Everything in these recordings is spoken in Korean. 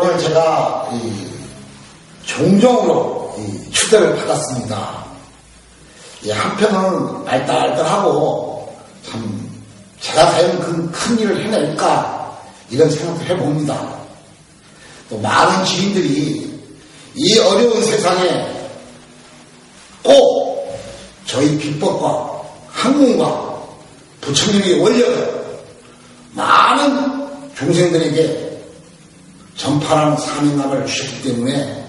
오늘 제가 종종으로 추대를 받았습니다. 한편은 알딸딸하고 참 제가 과연 그 큰 일을 해낼까 이런 생각도 해봅니다. 또 많은 주인들이 이 어려운 세상에 꼭 저희 비법과 학문과 부처님의 원력을 많은 중생들에게 전파하는 사명감을 주셨기 때문에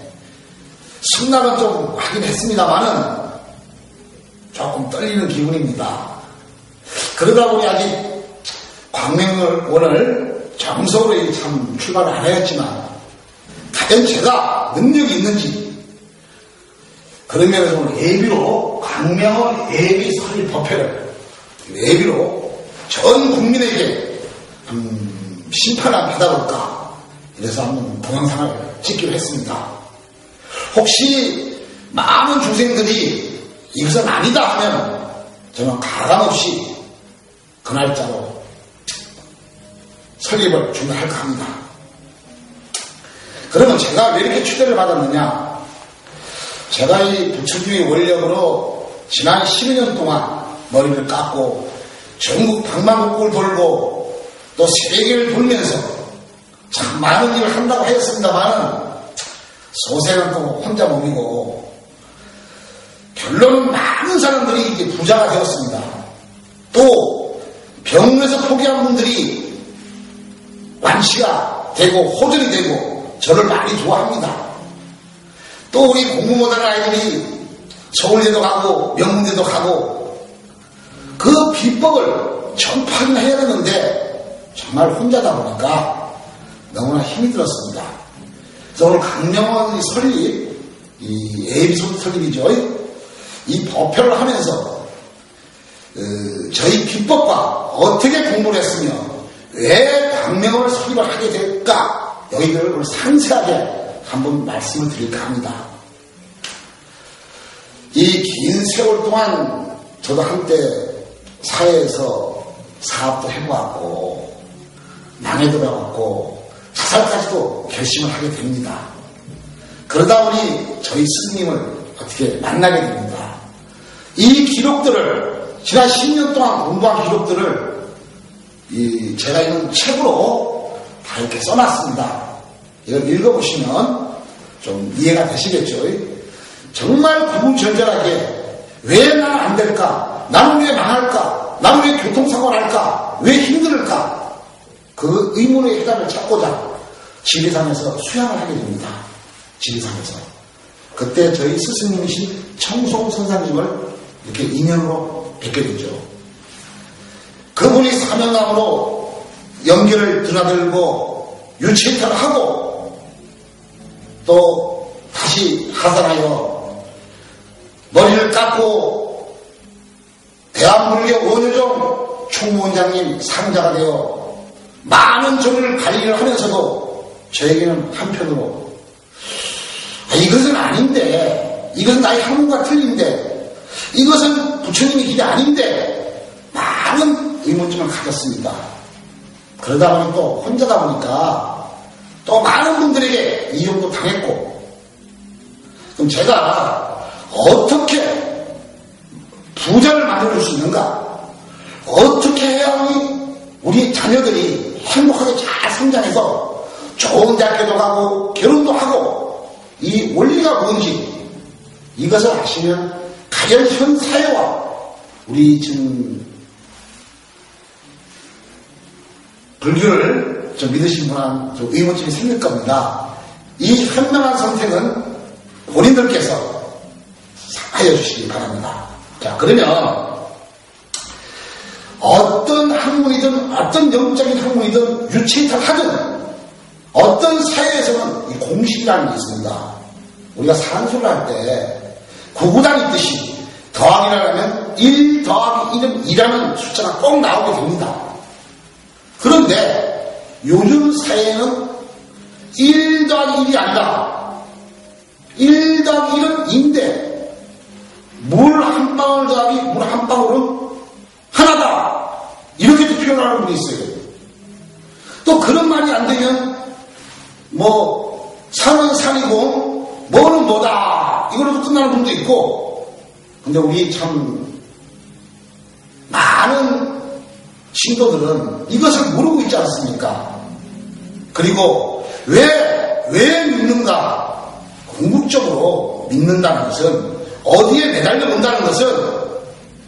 승낙은 좀 하긴 했습니다만은 조금 떨리는 기분입니다. 그러다 보니 아직 광명을 정석으로 참 출발을 안 했지만 과연 제가 능력이 있는지 그런 면에서 오늘 예비로 광명을 예비 설립 법회를 예비로 전 국민에게 음, 심판을 받아볼까 이래서 한번 동영상을 찍기로 했습니다. 혹시 많은 중생들이 이것은 아니다 하면 저는 가감없이 그 날짜로 설립을 중단할까 합니다. 그러면 제가 왜 이렇게 추대를 받았느냐? 제가 이 부처님의 원력으로 지난 12년 동안 머리를 깎고 전국 방방곡곡을 돌고 또 세계를 돌면서 참 많은 일을 한다고 하였습니다만 소생은 또 혼자 몸이고 결론은 많은 사람들이 이제 부자가 되었습니다. 또 병원에서 포기한 분들이 완치가 되고 호전이 되고 저를 많이 좋아합니다. 또 우리 공부 못하는 아이들이 서울대도 가고 명문대도 가고 그 비법을 전파를 해야 되는데 정말 혼자다 보니까 너무나 힘이 들었습니다. 그래서 오늘 강명원 설립, 이 에비소드 설립이죠. 이 법회를 하면서 그 저희 비법과 어떻게 공부를 했으며 왜 강명을 설립을 하게 될까 여기를 상세하게 한번 말씀을 드릴까 합니다. 이 긴 세월 동안 저도 한때 사회에서 사업도 해보았고 망해들어갔고 자살까지도 결심을 하게 됩니다. 그러다 보니 저희 스님을 어떻게 만나게 됩니다. 이 기록들을 지난 10년 동안 공부한 기록들을 제가 있는 책으로 다 이렇게 써놨습니다. 이걸 읽어보시면 좀 이해가 되시겠죠. 정말 구분절절하게 왜 나는 안 될까? 나는 왜 망할까? 나는 왜 교통사고를 할까? 왜 힘들을까? 그 의문의 해답을 찾고자 지리산에서 수양을 하게 됩니다. 지리산에서. 그때 저희 스승님이신 청송 선사님을 이렇게 인연으로 뵙게 되죠. 그분이 사명감으로 연기를 드나들고 유체이탈을 하고 또 다시 하산하여 머리를 깎고 대한불교 원효종 총무원장님 상자가 되어 많은 종을 관리를 하면서도 저에게는 한편으로. 아, 이것은 아닌데. 이것은 나의 학문과 틀린데. 이것은 부처님의 길이 아닌데. 많은 의문점을 가졌습니다. 그러다 보니 또 혼자다 보니까 또 많은 분들에게 이용도 당했고. 그럼 제가 어떻게 부자를 만들어줄 수 있는가? 어떻게 해야 우리 자녀들이 행복하게 잘 성장해서 좋은 대학교도 가고 결혼도 하고 이 원리가 뭔지 이것을 아시면 가연 현 사회와 우리 지금 불교를 좀 믿으신 분한 좀 의문점이 생길 겁니다. 이 현명한 선택은 본인들께서 하여 주시기 바랍니다. 자, 그러면 어떤 학문이든 어떤 영적인 학문이든 유체이탈 하든 어떤 사회에서는 공식이라는 게 있습니다. 우리가 산수를 할 때 구구단 있듯이 더하기를 하면 1 더하기 1은 2라는 숫자가 꼭 나오게 됩니다. 그런데 요즘 사회는 1 더하기 1이 아니라 1 더하기 1은 2인데 물 한 방울 더하기 물 한 방울은 하나다. 이렇게도 표현하는 분이 있어요. 또 그런 말이 안 되면 뭐 산은 산이고 뭐는 뭐다 이걸로도 끝나는 분도 있고 근데 우리 참 많은 신도들은 이것을 모르고 있지 않습니까? 그리고 왜, 왜 믿는가? 궁극적으로 믿는다는 것은 어디에 매달려 본다는 것은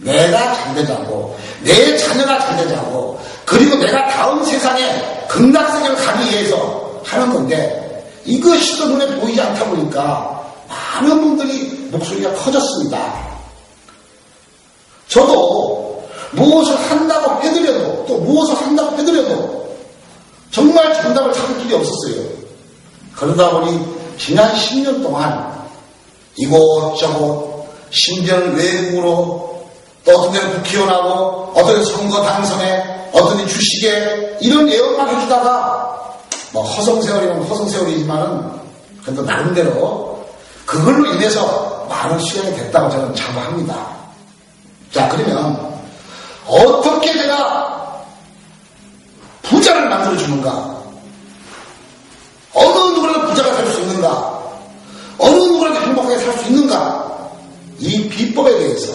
내가 잘되자고 내 자녀가 잘되자고 그리고 내가 다음 세상에 극락세계를 가기 위해서 하는 건데 이것이 눈에 보이지 않다 보니까 많은 분들이 목소리가 커졌습니다. 저도 무엇을 한다고 해드려도 또 무엇을 한다고 해드려도 정말 정답을 찾을 길이 없었어요. 그러다 보니 지난 10년 동안 이곳저곳 심지어는 외국으로 또 어떤 데는 국회의원하고 어떤 선거 당선에 어떤 데 주식에 이런 예언만 해주다가 뭐 허송세월이면 허송세월이지만은 그래도 나름대로 그걸로 인해서 많은 시간이 됐다고 저는 자부합니다. 자 그러면 어떻게 제가 부자를 만들어 주는가? 어느 누구라도 부자가 될수 있는가? 어느 누구라도 행복하게 살 수 있는가? 이 비법에 대해서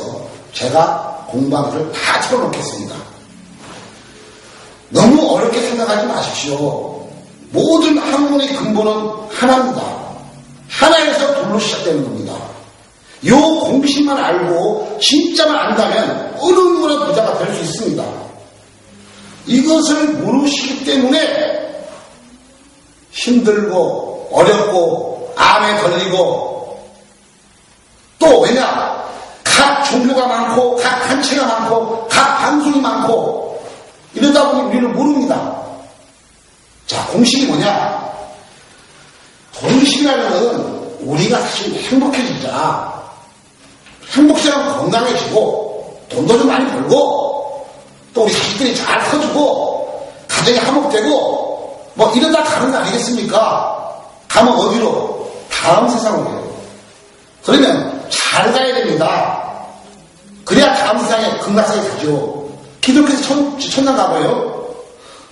제가 공부하는 다 털어놓겠습니다. 너무 어렵게 생각하지 마십시오. 모든 학문의 근본은 하나입니다. 하나에서 둘로 시작되는 겁니다. 요 공식만 알고 진짜만 안다면 어느 누구나 부자가 될 수 있습니다. 이것을 모르시기 때문에 힘들고 어렵고 암에 걸리고 또 왜냐 각 종교가 많고 각 단체가 많고 각 방송이 많고 이러다 보니 우리를 모릅니다. 자 공식이 뭐냐 공식이라는 우리가 사실 행복해지자 행복해지면 건강해지고 돈도 좀 많이 벌고 또 우리 자식들이 잘 커지고 가정이 화목되고 뭐 이러다 가는 거 아니겠습니까? 가면 어디로? 다음 세상으로. 그러면 잘 가야 됩니다. 그래야 다음 세상에 극락세계 가죠. 기독교에서 천, 천당 가봐요.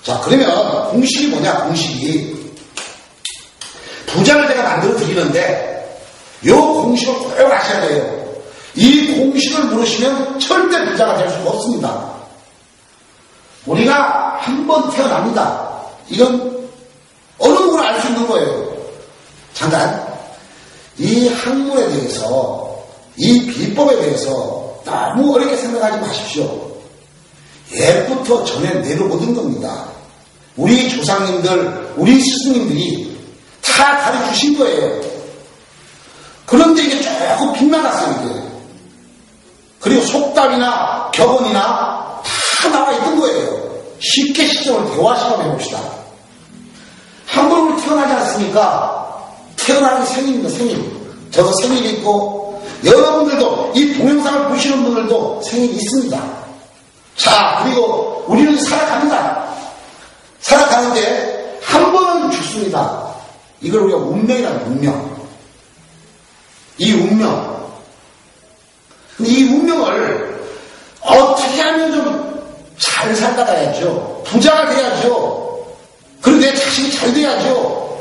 자 그러면 공식이 뭐냐 공식이 부자를 제가 만들어 드리는데 이 공식을 꼭 아셔야 돼요. 이 공식을 모르시면 절대 부자가 될 수가 없습니다. 우리가 한 번 태어납니다. 이건 어느 누구나 알 수 있는 거예요. 잠깐 이 학문에 대해서 이 비법에 대해서 너무 어렵게 생각하지 마십시오. 옛부터 전해 내려오던 겁니다. 우리 조상님들, 우리 스승님들이 다 가르쳐 주신 거예요. 그런데 이게 조금 빗나갔어요, 이게. 그리고 속담이나 격언이나 다 나와 있던 거예요. 쉽게 시점을 대화시켜 해봅시다. 한 번으로 태어나지 않습니까? 태어나는 생일입니다, 생일. 저도 생일이 있고, 여러분들도, 이 동영상을 보시는 분들도 생일이 있습니다. 자, 그리고 우리는 살아갑니다. 살아가는데, 한 죽습니다. 이걸 우리가 운명이라는 운명. 이 운명. 이 운명을 어떻게 하면 좀 잘 살아가야죠. 부자가 돼야죠. 그리고 내 자식이 잘 돼야죠.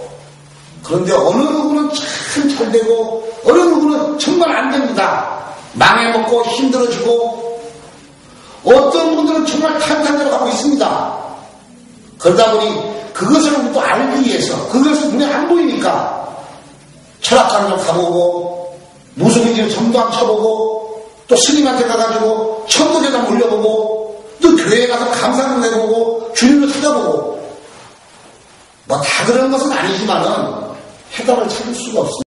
그런데 어느 누구는 참 잘 되고 어느 누구는 정말 안 됩니다. 망해먹고 힘들어지고 어떤 분들은 정말 탄탄대로 가고 있습니다. 그러다 보니 그것을 또 알기 위해서 그것을 눈에 안 보이니까 철학관을 가보고 무속인지를 점도 쳐보고 또 스님한테 가가지고 천도제단 올려보고 또 교회에 가서 감사도 내보고 주님도 찾아보고 뭐 다 그런 것은 아니지만은 해답을 찾을 수가 없습니다.